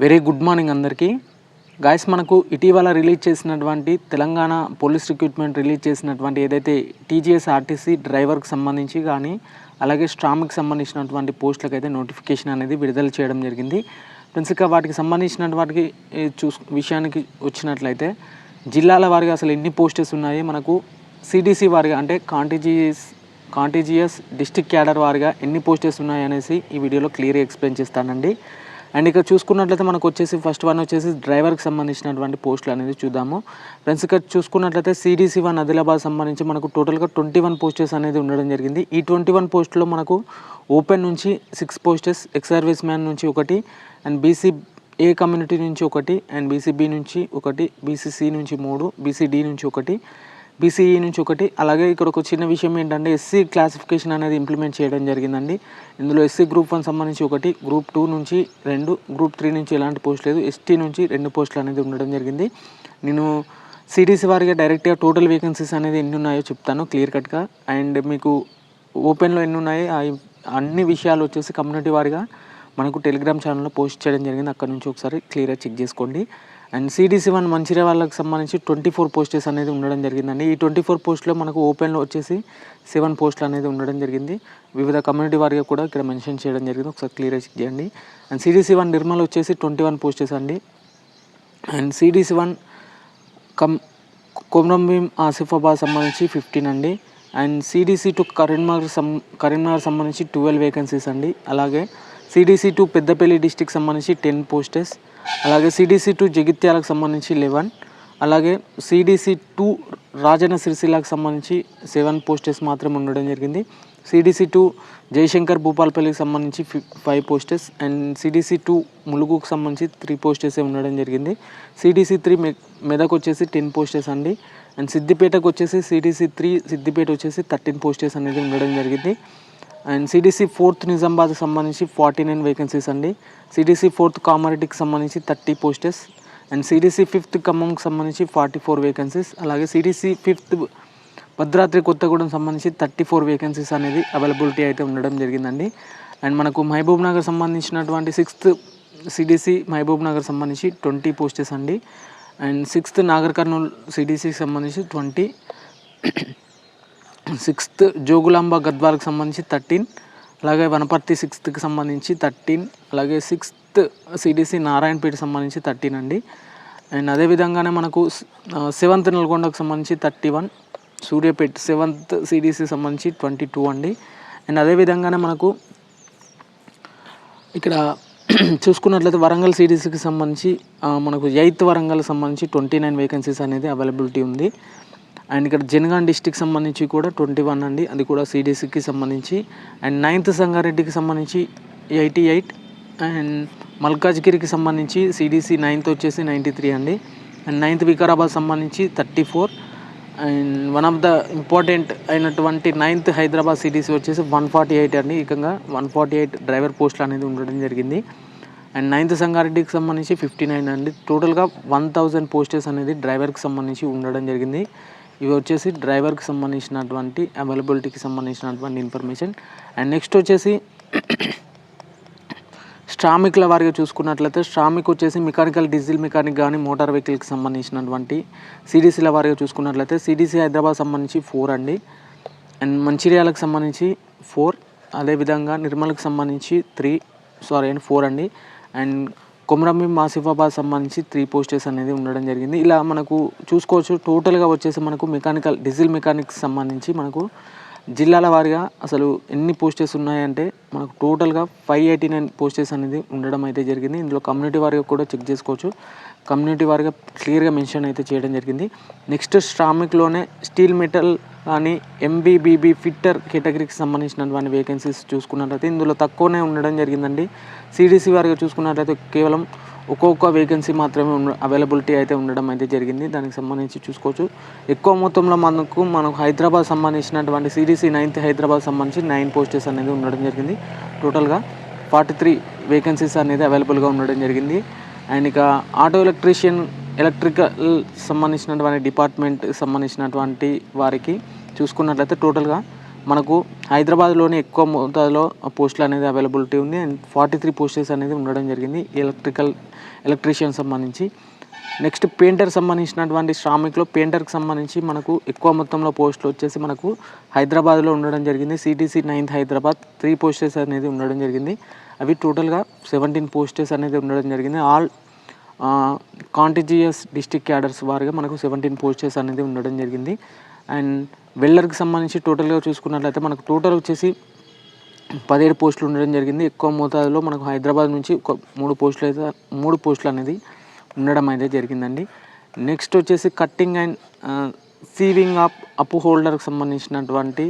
Very good morning అందరికీ. Guys మనకు ఇటీవల రిలీజ్ చేసినటువంటి తెలంగాణ పోలీస్ రిక్రూట్మెంట్ రిలీజ్ చేసినటువంటి ఏదైతే టీజీఎస్ ఆర్టీసీ డ్రైవర్కి సంబంధించి కానీ అలాగే స్ట్రామ్కి సంబంధించినటువంటి పోస్టులకు అయితే నోటిఫికేషన్ అనేది విడుదల చేయడం జరిగింది. ఫ్రెండ్స్ ఇక వాటికి సంబంధించిన వాటికి చూస్ విషయానికి వచ్చినట్లయితే జిల్లాల వారిగా అసలు ఎన్ని పోస్టెస్ ఉన్నాయి? మనకు సిడిసి వారిగా అంటే కాంటిజియస్ కాంటిజియస్ డిస్టిక్ క్యాడర్ వారిగా ఎన్ని పోస్టెస్ ఉన్నాయి అనేసి ఈ వీడియోలో క్లియర్గా ఎక్స్ప్లెయిన్ చేస్తానండి. అండ్ ఇక్కడ చూసుకున్నట్లయితే మనకు వచ్చేసి ఫస్ట్ వన్ వచ్చేసి డ్రైవర్కి సంబంధించినటువంటి పోస్టులు అనేది చూద్దాము. ఫ్రెండ్స్ ఇక్కడ చూసుకున్నట్లయితే సిడిసి వన్ ఆదిలాబాద్ సంబంధించి మనకు టోటల్గా ట్వంటీ వన్ పోస్టెస్ అనేది ఉండడం జరిగింది. ఈ ట్వంటీ వన్ పోస్టులో మనకు ఓపెన్ నుంచి six posts ex service man నుంచి ఒకటి అండ్ బీసీ ఏ కమ్యూనిటీ నుంచి ఒకటి అండ్ బీసీబీ నుంచి ఒకటి బీసీసీ నుంచి మూడు బీసీడీ నుంచి ఒకటి బీసీఈ నుంచి ఒకటి. అలాగే ఇక్కడ ఒక చిన్న విషయం ఏంటంటే ఎస్సీ క్లాసిఫికేషన్ అనేది ఇంప్లిమెంట్ చేయడం జరిగిందండి. ఇందులో ఎస్సీ గ్రూప్ వన్ సంబంధించి ఒకటి గ్రూప్ టూ నుంచి రెండు గ్రూప్ త్రీ నుంచి ఎలాంటి పోస్ట్ లేదు. ఎస్టీ నుంచి రెండు పోస్టులు అనేది ఉండడం జరిగింది. నేను సిటీసీ వారిగా డైరెక్ట్గా టోటల్ వేకెన్సీస్ అనేది ఎన్ని ఉన్నాయో చెప్తాను క్లియర్ కట్గా. అండ్ మీకు ఓపెన్లో ఎన్ని ఉన్నాయి ఆ అన్ని విషయాలు వచ్చేసి కమ్యూనిటీ వారిగా మనకు టెలిగ్రామ్ ఛానల్లో పోస్ట్ చేయడం జరిగింది. అక్కడ నుంచి ఒకసారి క్లియర్గా చెక్ చేసుకోండి. అండ్ సిడిసి వన్ మంచిర్యాల వాళ్ళకి సంబంధించి ట్వంటీ ఫోర్ పోస్టెస్ అనేది ఉండడం జరిగిందండి. ఈ ట్వంటీ ఫోర్ పోస్ట్లో మనకు ఓపెన్లో వచ్చేసి సెవెన్ పోస్టులు అనేది ఉండడం జరిగింది. వివిధ కమ్యూనిటీ వారిగా కూడా ఇక్కడ మెన్షన్ చేయడం జరిగింది. ఒకసారి క్లియర్ చేయండి. అండ్ సిడిసి వన్ నిర్మల్ వచ్చేసి ట్వంటీ వన్ పోస్టెస్ అండి. And CDC one cum Komaram Bheem Asifabad సంబంధించి ఫిఫ్టీన్ అండి. అండ్ సిడిసి టు కరీంనగర్ సం కరీంనగర్ సంబంధించి ట్వెల్వ్ వేకెన్సీస్ అండి. అలాగే సిడిసి టు పెద్దపల్లి డిస్టిక్ సంబంధించి టెన్ పోస్టెస్ అలాగే సిడిసి టు జగిత్యాలకు సంబంధించి లెవెన్ అలాగే సిడిసి టు రాజన్న సిరిసిల్లాకు సంబంధించి సెవెన్ పోస్టెస్ మాత్రం ఉండడం జరిగింది. సిడిసి టు జయశంకర్ భూపాలపల్లికి సంబంధించి five posts and CDC two ములుగుకు సంబంధించి త్రీ పోస్టెస్ ఉండడం జరిగింది. సిడిసి త్రీ మె మెదక్ వచ్చేసి టెన్ పోస్టెస్ అండి. అండ్ సిద్దిపేటకు వచ్చేసి సిడిసి త్రీ సిద్దిపేట వచ్చేసి థర్టీన్ పోస్టెస్ అనేది ఉండడం జరిగింది. అండ్ సిడిసి ఫోర్త్ నిజామాబాద్కి సంబంధించి ఫార్టీ నైన్ వేకెన్సీస్ అండి సిడిసి ఫోర్త్ కామారెడ్డికి సంబంధించి thirty posts and CDC fifth ఖమ్మంకి సంబంధించి ఫార్టీ ఫోర్ వేకెన్సీస్ అలాగే సిడిసి ఫిఫ్త్ భద్రాద్రి కొత్తగూడెం సంబంధించి థర్టీ ఫోర్ వేకెన్సీస్ అనేది అవైలబిలిటీ అయితే ఉండడం జరిగిందండి. అండ్ మనకు మహబూబ్ నగర్ సంబంధించినటువంటి సిక్స్త్ సిడిసి మహబూబ్ నగర్ సంబంధించి ట్వంటీ పోస్టెస్ అండి. అండ్ సిక్స్త్ నాగర్ కర్నూలు సిడిసికి సంబంధించి ట్వంటీ సిక్స్త్ జోగులాంబ గద్వాలకు సంబంధించి థర్టీన్ అలాగే వనపర్తి సిక్స్త్కి సంబంధించి థర్టీన్ అలాగే సిక్స్త్ సిడిసి నారాయణపేట సంబంధించి థర్టీన్ అండి. అండ్ అదేవిధంగానే మనకు సెవెంత్ నల్గొండకు సంబంధించి thirty one Suryapet seventh CDC సంబంధించి ట్వంటీ టూ అండి. అండ్ అదేవిధంగానే మనకు ఇక్కడ చూసుకున్నట్లయితే వరంగల్ సిటీస్కి సంబంధించి మనకు ఎయిత్ వరంగల్ సంబంధించి ట్వంటీ నైన్ వేకెన్సీస్ అనేది అవైలబిలిటీ ఉంది. అండ్ ఇక్కడ జనగాన్ డిస్టిక్ సంబంధించి కూడా ట్వంటీ వన్ అండి. అది కూడా సిడిసికి సంబంధించి. అండ్ నైన్త్ సంగారెడ్డికి సంబంధించి ఎయిటీ ఎయిట్. అండ్ మల్కాజ్గిరికి సంబంధించి సిడిసి నైన్త్ వచ్చేసి నైంటీ త్రీ అండి. అండ్ నైన్త్ వికారాబాద్ సంబంధించి thirty four. And one of the important అయినటువంటి నైన్త్ హైదరాబాద్ సిటీస్ వచ్చేసి వన్ ఫార్టీ ఎయిట్ అండి. ఏకంగా వన్ ఫార్టీ ఎయిట్ డ్రైవర్ పోస్టులు అనేది ఉండడం జరిగింది. అండ్ నైన్త్ సంగారెడ్డికి సంబంధించి ఫిఫ్టీ నైన్ అండి. టోటల్గా వన్ థౌజండ్ పోస్టర్స్ అనేది డ్రైవర్కి సంబంధించి ఉండడం జరిగింది. ఇవి వచ్చేసి డ్రైవర్కి సంబంధించినటువంటి అవైలబిలిటీకి సంబంధించినటువంటి ఇన్ఫర్మేషన్. అండ్ నెక్స్ట్ వచ్చేసి శ్రామికుల వారిగా చూసుకున్నట్లయితే శ్రామిక్ వచ్చేసి మెకానికల్ డీజిల్ మెకానిక్ కానీ మోటార్ వెహికల్కి సంబంధించినటువంటి సిడిసిల వారిగా చూసుకున్నట్లయితే సిడిసి హైదరాబాద్ సంబంధించి ఫోర్ అండి. అండ్ మంచిర్యాలకు సంబంధించి ఫోర్ అదేవిధంగా నిర్మల్కి సంబంధించి త్రీ సారీ అండి ఫోర్ అండి. అండ్ కొమరంభీం ఆసిఫాబాద్ సంబంధించి త్రీ పోస్టర్స్ అనేది ఉండడం జరిగింది. ఇలా మనకు చూసుకోవచ్చు టోటల్గా వచ్చేసి మనకు మెకానికల్ డీజిల్ మెకానిక్స్ సంబంధించి మనకు జిల్లాల వారిగా అసలు ఎన్ని పోస్టెస్ ఉన్నాయంటే మనకు టోటల్గా ఫైవ్ ఎయిటీ నైన్ పోస్టెస్ అనేది ఉండడం అయితే జరిగింది. ఇందులో కమ్యూనిటీ వారిగా కూడా చెక్ చేసుకోవచ్చు. కమ్యూనిటీ వారిగా క్లియర్గా మెన్షన్ అయితే చేయడం జరిగింది. నెక్స్ట్ శ్రామిక్లోనే స్టీల్ మెటల్ కానీ ఎంబీబీబీ ఫిట్టర్ కేటగిరీకి సంబంధించినటువంటి వేకెన్సీస్ చూసుకున్నట్లయితే ఇందులో తక్కువనే ఉండడం జరిగిందండి. సిడిసి వారిగా చూసుకున్నట్లయితే కేవలం ఒక్కొక్క వేకెన్సీ మాత్రమే అవైలబిలిటీ అయితే ఉండడం అయితే జరిగింది. దానికి సంబంధించి చూసుకోవచ్చు. ఎక్కువ మొత్తంలో మనకు మనకు హైదరాబాద్ సంబంధించినటువంటి సిడిసి నైన్త్ హైదరాబాద్ సంబంధించి నైన్ పోస్టెస్ అనేది ఉండడం జరిగింది. టోటల్గా ఫార్టీ త్రీ వేకెన్సీస్ అనేది అవైలబుల్గా ఉండడం జరిగింది. అండ్ ఇక ఆటో ఎలక్ట్రీషియన్ ఎలక్ట్రికల్ సంబంధించినటువంటి డిపార్ట్మెంట్ సంబంధించినటువంటి వారికి చూసుకున్నట్లయితే టోటల్గా మనకు హైదరాబాద్లోనే ఎక్కువ మోతాదులో పోస్టులు అనేది అవైలబిలిటీ ఉంది. అండ్ ఫార్టీ త్రీ పోస్టెస్ అనేది ఉండడం జరిగింది ఎలక్ట్రికల్ ఎలక్ట్రీషియన్ సంబంధించి. నెక్స్ట్ పెయింటర్ సంబంధించినటువంటి శ్రామిక్లో పెయింటర్కి సంబంధించి మనకు ఎక్కువ మొత్తంలో పోస్టులు వచ్చేసి మనకు హైదరాబాద్లో ఉండడం జరిగింది. CTC ninth Hyderabad three posts అనేది ఉండడం జరిగింది. అవి టోటల్గా సెవెంటీన్ పోస్టెస్ అనేది ఉండడం జరిగింది. ఆల్ కాంటిజియస్ డిస్టిక్ క్యాడర్స్ వారిగా మనకు సెవెంటీన్ పోస్టర్స్ అనేది ఉండడం జరిగింది. అండ్ వెల్లర్కి సంబంధించి టోటల్గా చూసుకున్నట్లయితే మనకు టోటల్ వచ్చేసి పదిహేడు పోస్టులు ఉండడం జరిగింది. ఎక్కువ మోతాదులో మనకు హైదరాబాద్ నుంచి ఒక మూడు పోస్టులు అయితే మూడు పోస్టులు అనేది ఉండడం అయితే జరిగిందండి. నెక్స్ట్ వచ్చేసి cutting and sewing up up హోల్డర్కి సంబంధించినటువంటి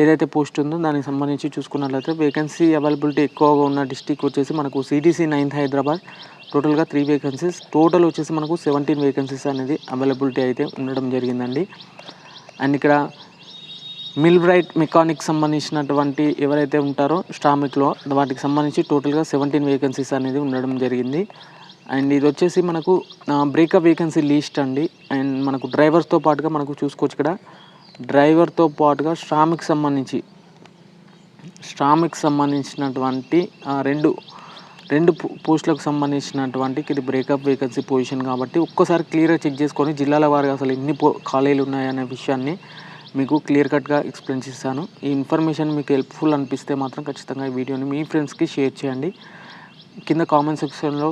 ఏదైతే పోస్ట్ ఉందో దానికి సంబంధించి చూసుకున్నట్లయితే వేకెన్సీ అవైలబిలిటీ ఎక్కువగా ఉన్న డిస్టిక్ వచ్చేసి మనకు సిటీసీ నైన్త్ హైదరాబాద్. టోటల్గా త్రీ వేకెన్సీస్ టోటల్ వచ్చేసి మనకు సెవెంటీన్ వేకెన్సీస్ అనేది అవైలబిలిటీ అయితే ఉండడం జరిగిందండి. అండ్ ఇక్కడ మిల్ బ్రైట్ మెకానిక్ సంబంధించినటువంటి ఎవరైతే ఉంటారో స్టామిక్లో వాటికి సంబంధించి టోటల్గా సెవెంటీన్ వేకెన్సీస్ అనేది ఉండడం జరిగింది. అండ్ ఇది వచ్చేసి మనకు బ్రేకప్ వేకెన్సీ లీస్ట్ అండి. అండ్ మనకు డ్రైవర్స్తో పాటుగా మనకు చూసుకోవచ్చు ఇక్కడ. డ్రైవర్తో పాటుగా శ్రామిక్ సంబంధించి శ్రామిక్ సంబంధించినటువంటి రెండు రెండు పో- పోస్టులకు సంబంధించినటువంటి ఇది బ్రేకప్ వేకెన్సీ పొజిషన్ కాబట్టి ఒక్కసారి క్లియర్గా చెక్ చేసుకొని జిల్లాల వారిగా అసలు ఎన్ని పో ఖాళీలు ఉన్నాయనే విషయాన్ని మీకు క్లియర్ కట్గా ఎక్స్ప్లెయిన్ చేస్తాను ఈ ఇన్ఫర్మేషన్ మీకు హెల్ప్ఫుల్ అనిపిస్తే మాత్రం ఖచ్చితంగా ఈ వీడియోని మీ ఫ్రెండ్స్కి షేర్ చేయండి. కింద కామెంట్ సెక్షన్లో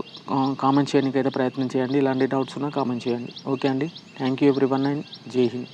కామెంట్ చేయడానికి అయితే ప్రయత్నం చేయండి. ఇలాంటి డౌట్స్ ఉన్నా కామెంట్ చేయండి. ఓకే అండి. Thank you everyone and Jai Hind